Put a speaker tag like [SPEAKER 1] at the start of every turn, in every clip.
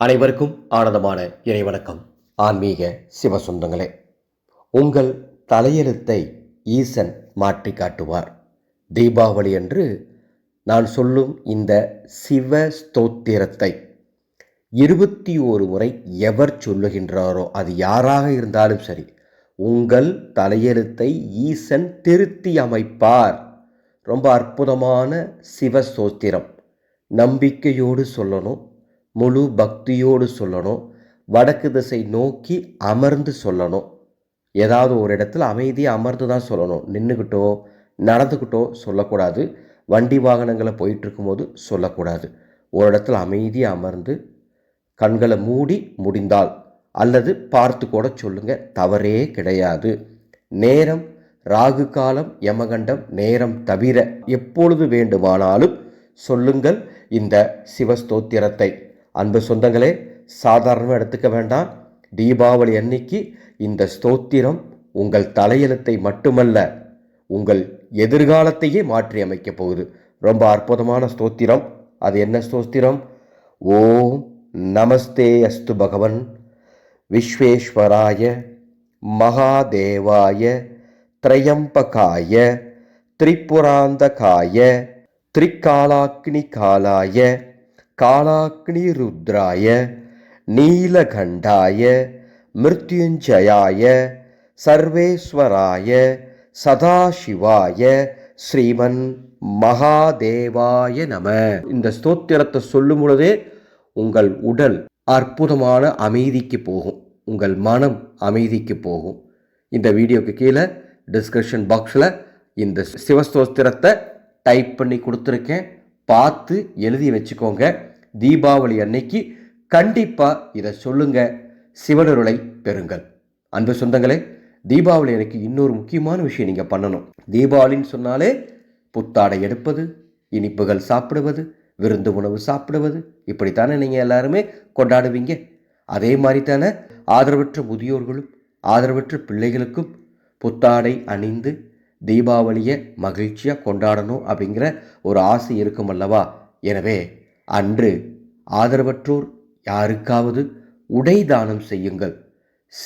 [SPEAKER 1] அனைவருக்கும் ஆனந்தமான இறைவணக்கம் ஆன்மீக சிவசொந்தங்களே உங்கள் தலையெழுத்தை ஈசன் மாற்றி காட்டுவார். தீபாவளி அன்று நான் சொல்லும் இந்த சிவ ஸ்தோத்திரத்தை இருபத்தி ஒரு முறை எவர் சொல்லுகின்றாரோ அது யாராக இருந்தாலும் சரி உங்கள் தலையெழுத்தை ஈசன் திருத்தி அமைப்பார். ரொம்ப அற்புதமான சிவ ஸ்தோத்திரம். நம்பிக்கையோடு சொல்லணும். முழு பக்தியோடு சொல்லணும். வடக்கு திசை நோக்கி அமர்ந்து சொல்லணும். ஏதாவது ஒரு இடத்துல அமைதியாக அமர்ந்து தான் சொல்லணும். நின்றுக்கிட்டோ நடந்துக்கிட்டோ சொல்லக்கூடாது. வண்டி வாகனங்களை போயிட்டு இருக்கும்போது சொல்லக்கூடாது. ஒரு இடத்துல அமைதியாக அமர்ந்து கண்களை மூடி முடிந்தால் அல்லது பார்த்து கூட சொல்லுங்கள் தவறே கிடையாது. நேரம் ராகு காலம் யமகண்டம் நேரம் தவிர எப்பொழுது வேண்டுமானாலும் சொல்லுங்கள் இந்த சிவஸ்தோத்திரத்தை. அன்பு சொந்தங்களே சாதாரணமாக எடுத்துக்க வேண்டாம். தீபாவளி அன்னைக்கு இந்த ஸ்தோத்திரம் உங்கள் தலையெழுத்தை மட்டுமல்ல உங்கள் எதிர்காலத்தையே மாற்றி அமைக்கப் போகுது. ரொம்ப அற்புதமான ஸ்தோத்திரம். அது என்ன ஸ்தோத்திரம்? ஓம் நமஸ்தே அஸ்து பகவன். விஸ்வேஸ்வராய மகாதேவாய திரையம்பகாய திரிபுராந்தகாய திரிகாலாக்னி காலாய காலாக்னி ருத்ராய நீலகண்டாய மிருத்யுஞ்சயாய சர்வேஸ்வராய சதாசிவாய ஸ்ரீமன் மகாதேவாய நம. இந்த ஸ்தோத்திரத்தை சொல்லும் பொழுதே உங்கள் உடல் அற்புதமான அமைதிக்கு போகும். உங்கள் மனம் அமைதிக்கு போகும். இந்த வீடியோக்கு கீழே டிஸ்கிரிப்ஷன் பாக்ஸில் இந்த சிவஸ்தோஸ்திரத்தை டைப் பண்ணி கொடுத்துருக்கேன். பார்த்து எழுதி வச்சுக்கோங்க. தீபாவளி அன்னைக்கு கண்டிப்பாக இதை சொல்லுங்க. சிவனருளை பெறுங்கள். அன்பு சொந்தங்களே தீபாவளி அன்னைக்கு இன்னொரு முக்கியமான விஷயம் நீங்கள் பண்ணணும். தீபாவளின்னு சொன்னாலே புத்தாடை எடுப்பது இனிப்புகள் சாப்பிடுவது விருந்து உணவு சாப்பிடுவது இப்படித்தானே நீங்கள் எல்லாருமே கொண்டாடுவீங்க. அதே மாதிரி தானே ஆதரவற்ற முதியோர்களும் ஆதரவற்ற பிள்ளைகளுக்கும் புத்தாடை அணிந்து தீபாவளியை மகிழ்ச்சியாக கொண்டாடணும் அப்படிங்கிற ஒரு ஆசை இருக்கும் அல்லவா? எனவே அன்று ஆதரவற்றோர் யாருக்காவது உடை தானம் செய்யுங்கள்.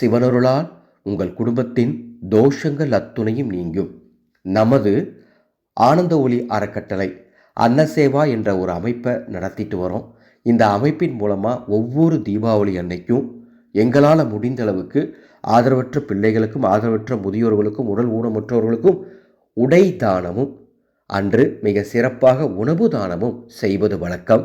[SPEAKER 1] சிவனருளால் உங்கள் குடும்பத்தின் தோஷங்கள் அத்துணையும் நீங்கும். நமது ஆனந்த ஒளி அறக்கட்டளை அன்னசேவா என்ற ஒரு அமைப்பை நடத்திட்டு வரோம். இந்த அமைப்பின் மூலமாக ஒவ்வொரு தீபாவளி அன்னைக்கும் எங்களால் முடிந்த அளவுக்கு ஆதரவற்ற பிள்ளைகளுக்கும் ஆதரவற்ற முதியோர்களுக்கும் உடல் ஊனமுற்றோர்களுக்கும் உடை தானமும் அன்று மிக சிறப்பாக உணவு தானமும் செய்வது வழக்கம்.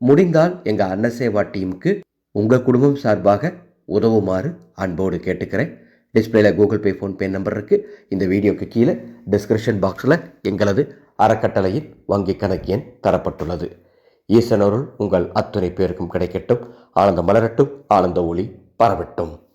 [SPEAKER 1] முடிந்தால் எங்கள் அன்னசேவா டீமுக்கு உங்கள் குடும்பம் சார்பாக உதவுமாறு அன்போடு கேட்டுக்கிறேன். டிஸ்பிளேல கூகுள் பே ஃபோன்பே நம்பர் இருக்குது இந்த வீடியோக்கு கீழே டிஸ்கிரிப்ஷன் பாக்ஸில் எங்களது அறக்கட்டளையின் வங்கி கணக்கு எண் தரப்பட்டுள்ளது. ஈசனருள் உங்கள் அத்துணை பேருக்கும் கிடைக்கட்டும். ஆனந்த மலரட்டும் ஆனந்த ஒளி பரவட்டும்.